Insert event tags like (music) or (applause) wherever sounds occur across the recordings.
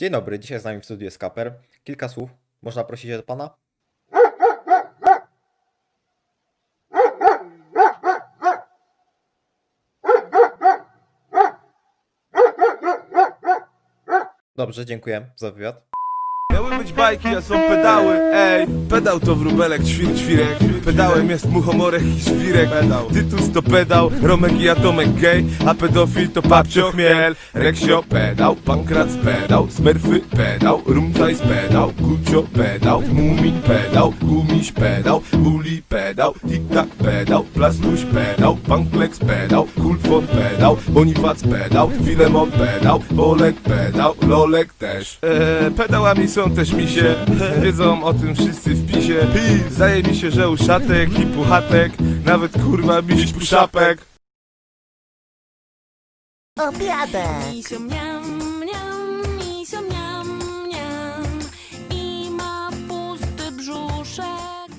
Dzień dobry, dzisiaj z nami w studiu jest Kaper. Kilka słów, można prosić od Pana? Dobrze, dziękuję za wywiad. Miały być bajki, a są pedały, ej Pedał to wróbelek, ćwir, ćwirek Pedałem jest muchomorek i świrek. Pedał. Tytus to pedał, Romek i Atomek gay A pedofil to papcio chmiel. Reksio pedał, Pankrac pedał Smerfy pedał, Rumtajs pedał Gucio pedał, Mumik pedał Gumiś pedał, Uli pedał Tik-tak pedał, Plastuś pedał Pankleks pedał, Kulfon pedał Bonifac pedał, Filemon pedał Olek pedał, Lolek też. Eee, Pedałami są też misie. (laughs) Wiedzą o tym wszyscy w pisie. Zaje mi się, że uszat latek i puchatek Nawet kurwa miś puszapek. Obiadek Misiu miam, miam, misiu miam, miam I ma pusty brzuszek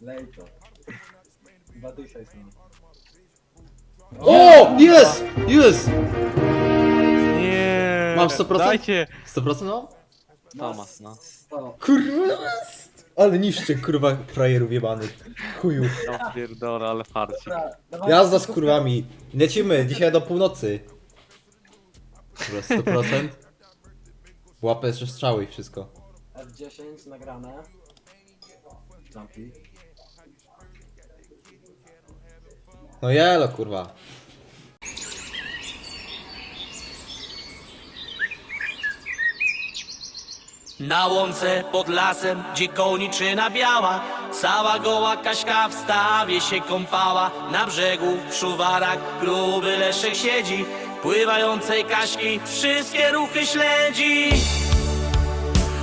Lejko. Badysia jest nim. O! Jest! Jest! Nie. Mam 100%? Dajcie. 100% mam? No? Thomas, no. Kurwa! Ale niszczy kurwa frajerów jebanych. Chuju. No pierdolę, ale farcie. Jazda z kurwami. Lecimy dzisiaj do północy. Dobra, 100%. Łapę jeszcze strzały i wszystko. F10 nagrane. Zamknij. No jelo, kurwa. Na łące pod lasem, gdzie koniczyna biała Cała goła Kaśka w stawie się kąpała Na brzegu w szuwarach gruby Leszek siedzi Pływającej Kaśki wszystkie ruchy śledzi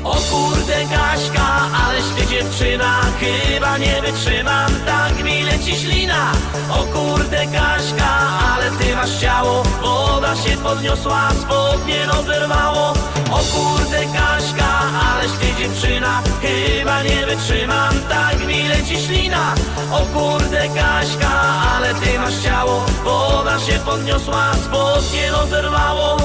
o kurde Kaśka, aleś ty dziewczyna Chyba nie wytrzymam, tak mi leci ślina. O kurde Kaśka, ale ty masz ciało. Woda się podniosła, spodnie rozerwało. O kurde Kaśka, aleś ty dziewczyna Chyba nie wytrzymam, tak mi leci ślina. O kurde Kaśka, ale ty masz ciało. Woda się podniosła, spodnie rozerwało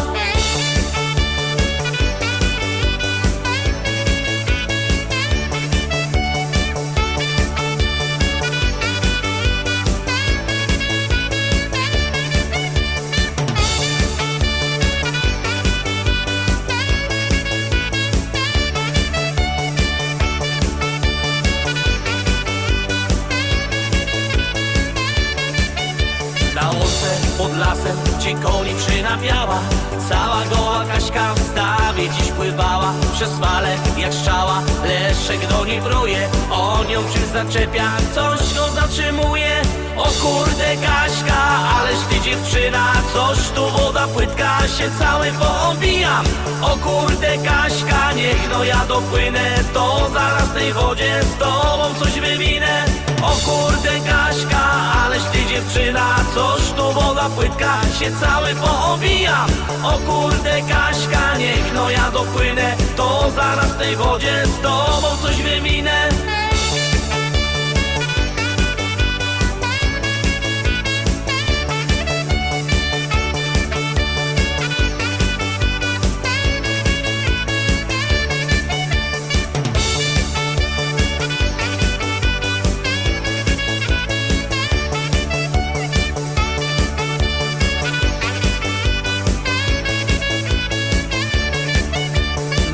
lasem, gdzie koniczyna biała Cała goła Kaśka w stawie dziś pływała. Przez fale jak strzała, leszek do niej bruje. On ją czymś zaczepia, coś go zatrzymuje. O kurde Kaśka, ależ ty dziewczyna. Coś tu woda płytka, się cały poobijam O kurde Kaśka, niech no ja dopłynę To zaraz w tej wodzie z tobą coś wywinę O kurde Kaśka, aleś ty dziewczyna Coś tu woda płytka, się cały poobijam O kurde Kaśka, niech no ja dopłynę To zaraz w tej wodzie z tobą coś wyminę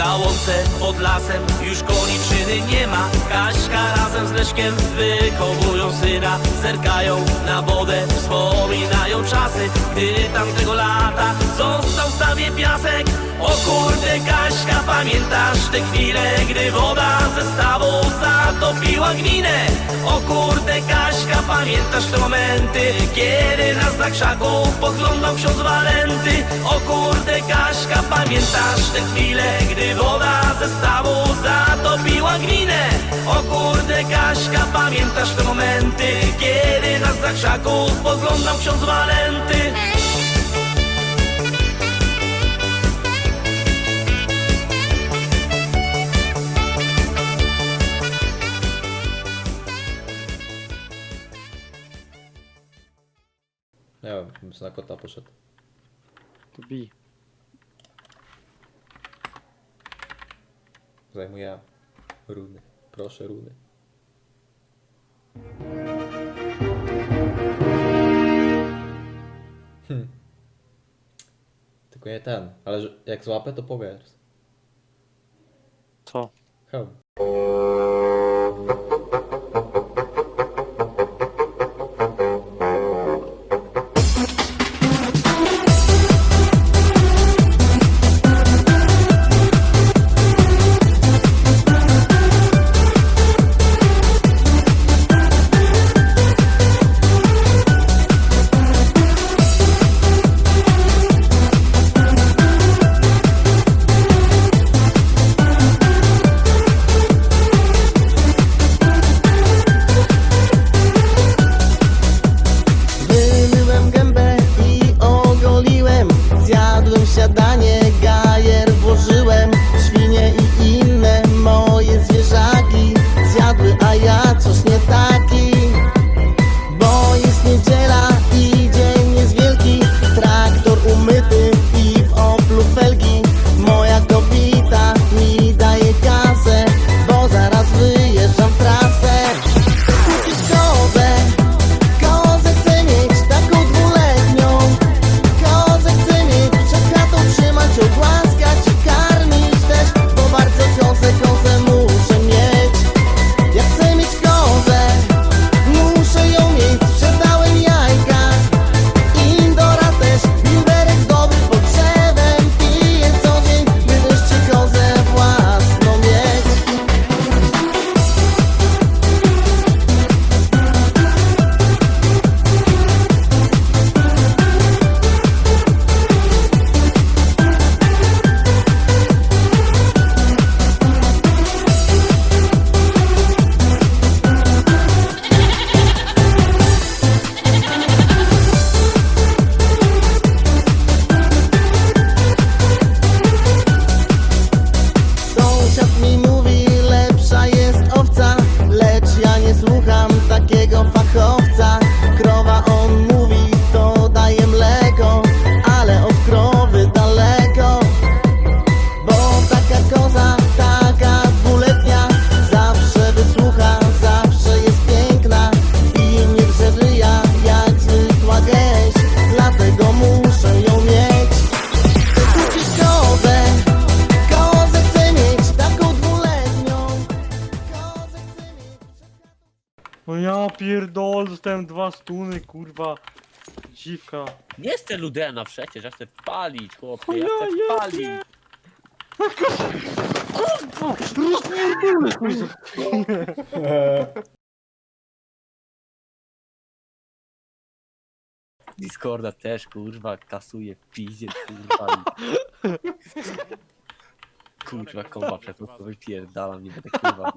Na łące pod lasem już koniczyny nie ma. Kaśka razem z Leszkiem wychowują syna. Zerkają na wodę, wspominają czasy Gdy tamtego lata został w stawie piasek. O kurde Kaśka, pamiętasz te chwile Gdy woda ze stawą zatopiła gminę? O kurde pamiętasz te momenty Kiedy nas za krzaków podglądał ksiądz Walenty? O kurde Kaśka, pamiętasz te chwile Gdy woda ze stawą zatopiła gminę? O kurde Kaśka, pamiętasz te momenty Kiedy nas za krzaków podglądał ksiądz Walenty bym na kota poszedł. To bij. Zajmuję runy. Proszę runy. Hm. Tylko nie ten, ale że- jak złapę to powiesz. Co? Hełm. Pierdol, dostałem dwa stuny, kurwa. Dziwka. Nie chcę Ludena przecież, ja chcę palić, chłopie, ja chcę ja palić. (laughs) Discorda też, kurwa, kasuje w piździe, kurwa. i- Kurwa, komba przez to wypierdala mnie, będę kurwa.